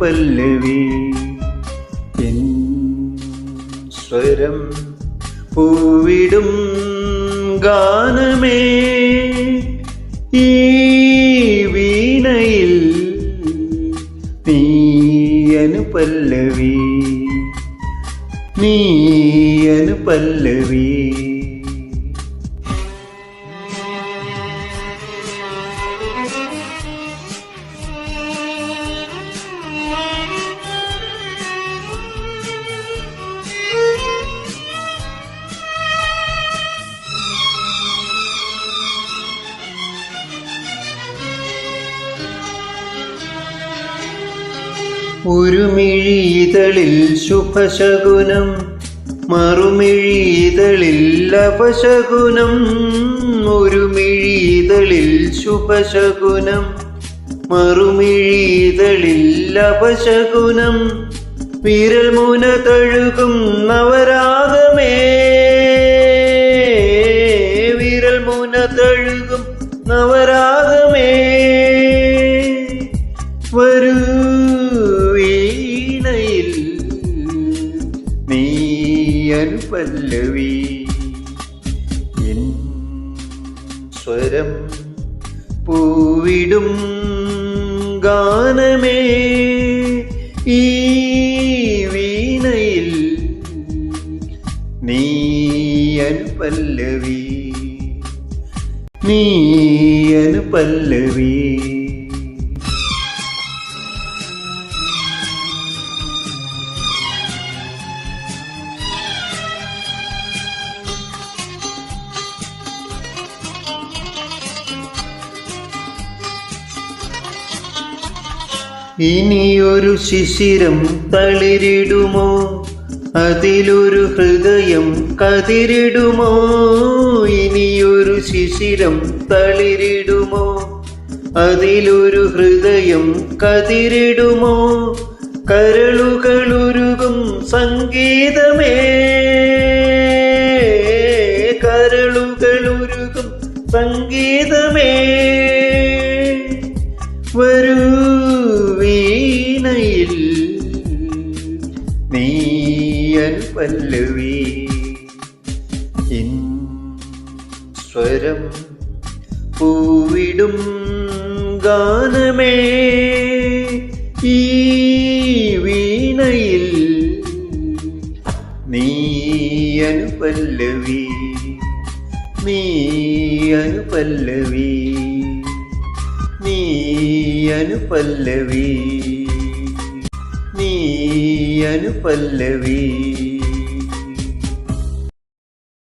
അനുപല്ലവി N സ്വരം പൂവിടും ഗാനമേ. ഈ വീണയിൽ നീയനു അനുപല്ലവി നീയനു അനുപല്ലവി ഒരു മിഴിതളിൽ ശുഭശകുനം മറുമിഴിതളിൽ അപശകുനം ഒരുമിഴീതളിൽ ശുഭശകുനം മറുമിഴിതളിൽ അപശകുനം വിരൽ മുന തഴുകും നവരാഗമേ വിരൽ മുന തഴുകും നവരാഗമേ വരൂ അനുപല്ലവി എൻ സ്വരം പൂവിടും ഗാനമേ. ഈ വീണയിൽ നീയൻ പല്ലവി നീയൻ അനുപല്ലവി. ഇനിയൊരു ശിശിരം തളിരിടുമോ? അതിലൊരു ഹൃദയം കതിരിടുമോ? ഇനിയൊരു ശിശിരം തളിരിടുമോ? അതിലൊരു ഹൃദയം കതിരിടുമോ? കരളുകളുരുകും സംഗീതമേ. അനുപല്ലവി ഇൻ സ്വരം പൂവിടും ഗാനമേ. ഈ വീണയിൽ നീയനു പല്ലവി നീയനു പല്ലവി നീയനു പല്ലവി നീയനു അനുപല്ലവി.